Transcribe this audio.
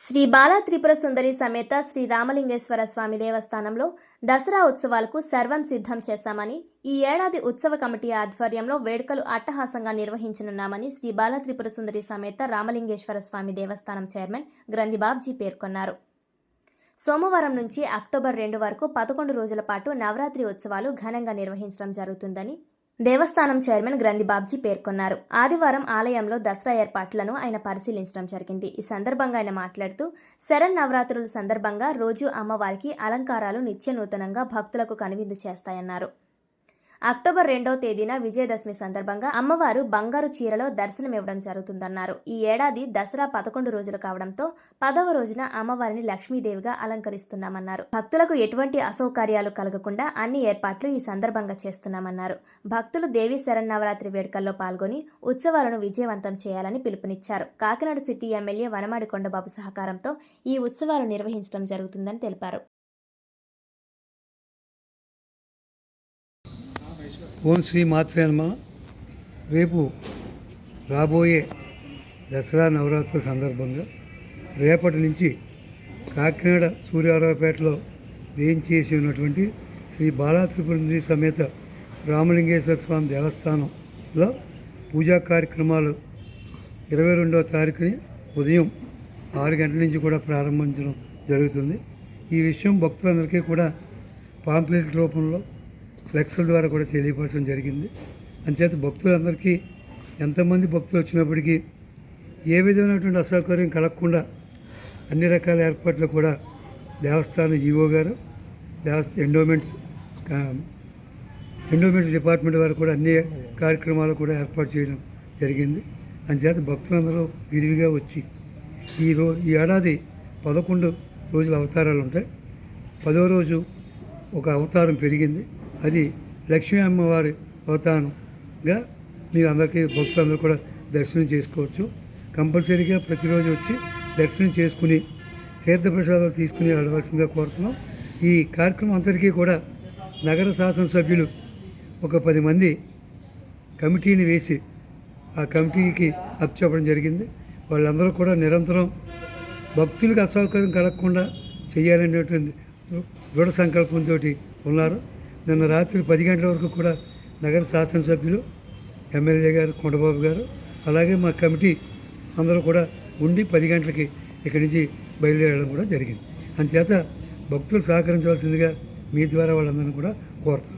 శ్రీ బాలా త్రిపుర సుందరి సమేత శ్రీ రామలింగేశ్వర స్వామి దేవస్థానంలో దసరా ఉత్సవాలకు సర్వం సిద్ధం చేశామని ఈ ఏడాది ఉత్సవ కమిటీ ఆధ్వర్యంలో వేడుకలు అట్టహాసంగా నిర్వహించనున్నామని శ్రీ బాలా త్రిపుర సుందరి సమేత రామలింగేశ్వర స్వామి దేవస్థానం చైర్మన్ గ్రంథిబాబ్జీ పేర్కొన్నారు. సోమవారం నుంచి అక్టోబర్ రెండు వరకు పదకొండు రోజుల పాటు నవరాత్రి ఉత్సవాలు ఘనంగా నిర్వహించడం జరుగుతుందని దేవస్థానం చైర్మన్ గ్రంథి బాబ్జీ పేర్కొన్నారు. ఆదివారం ఆలయంలో దసరా ఏర్పాట్లను ఆయన పరిశీలించడం జరిగింది. ఈ సందర్భంగా ఆయన మాట్లాడుతూ శరణ్ నవరాత్రుల సందర్భంగా రోజు అమ్మవారికి అలంకారాలు నిత్య నూతనంగా భక్తులకు కనువిందు చేస్తాయన్నారు. అక్టోబర్ రెండవ తేదీన విజయదశమి సందర్భంగా అమ్మవారు బంగారు చీరలో దర్శనమివ్వడం జరుగుతుందన్నారు. ఈ ఏడాది దసరా పదకొండు రోజులు కావడంతో పదవ రోజున అమ్మవారిని లక్ష్మీదేవిగా అలంకరిస్తున్నామన్నారు. భక్తులకు ఎటువంటి అసౌకర్యాలు కలగకుండా అన్ని ఏర్పాట్లు ఈ సందర్భంగా చేస్తున్నామన్నారు. భక్తులు దేవి శరన్నవరాత్రి వేడుకల్లో పాల్గొని ఉత్సవాలను విజయవంతం చేయాలని పిలుపునిచ్చారు. కాకినాడ సిటీ ఎమ్మెల్యే వనమాడి కొండబాబు సహకారంతో ఈ ఉత్సవాలు నిర్వహించడం జరుగుతుందని తెలిపారు. ఓం శ్రీ మాత్రే రేపు రాబోయే దసరా నవరాత్రుల సందర్భంగా రేపటి నుంచి కాకినాడ సూర్యారావుపేటలో వేయించేసి ఉన్నటువంటి శ్రీ బాలా త్రిపురంద్రి సమేత రామలింగేశ్వర స్వామి దేవస్థానంలో పూజా కార్యక్రమాలు ఇరవై రెండవ తారీఖుని ఉదయం ఆరు గంటల నుంచి కూడా ప్రారంభించడం జరుగుతుంది. ఈ విషయం భక్తులందరికీ కూడా పాంప్లెట్ రూపంలో ఫ్లెక్స్ల ద్వారా కూడా తెలియపరచడం జరిగింది. అంచేత భక్తులందరికీ ఎంతమంది భక్తులు వచ్చినప్పటికీ ఏ విధమైనటువంటి అసౌకర్యం కలగకుండా అన్ని రకాల ఏర్పాట్లు కూడా దేవస్థానం ఈఓ గారు దేవస్థ ఎండోమెంట్స్ ఎండోమెంట్ డిపార్ట్మెంట్ వారు కూడా అన్ని కార్యక్రమాలు కూడా ఏర్పాటు చేయడం జరిగింది. అంచేత భక్తులందరూ విరివిగా వచ్చి ఈ రో ఈ ఏడాది పదకొండు రోజుల అవతారాలు ఉంటాయి. పదో రోజు ఒక అవతారం పెరిగింది. అది లక్ష్మీ అమ్మవారి అవతారంగా మీరు అందరికీ భక్తులందరూ కూడా దర్శనం చేసుకోవచ్చు. కంపల్సరీగా ప్రతిరోజు వచ్చి దర్శనం చేసుకుని తీర్థప్రసాదాలు తీసుకుని వెళ్ళవలసిందిగా కోరుతున్నాం. ఈ కార్యక్రమం అంతటికీ కూడా నగర శాసనసభ్యులు ఒక పది మంది కమిటీని వేసి ఆ కమిటీకి అప్పచెప్పడం జరిగింది. వాళ్ళందరూ కూడా నిరంతరం భక్తులకు అసౌకర్యం కలగకుండా చేయాలనేటువంటి దృఢ సంకల్పంతో ఉన్నారు. నిన్న రాత్రి పది గంటల వరకు కూడా నగర శాసనసభ్యులు ఎమ్మెల్యే గారు కొండబాబు గారు అలాగే మా కమిటీ అందరూ కూడా ఉండి పది గంటలకి ఇక్కడి నుంచి బయలుదేరడం కూడా జరిగింది. అందుచేత భక్తులు సహకరించవలసిందిగా మీ ద్వారా వాళ్ళందరినీ కూడా కోరుతున్నాను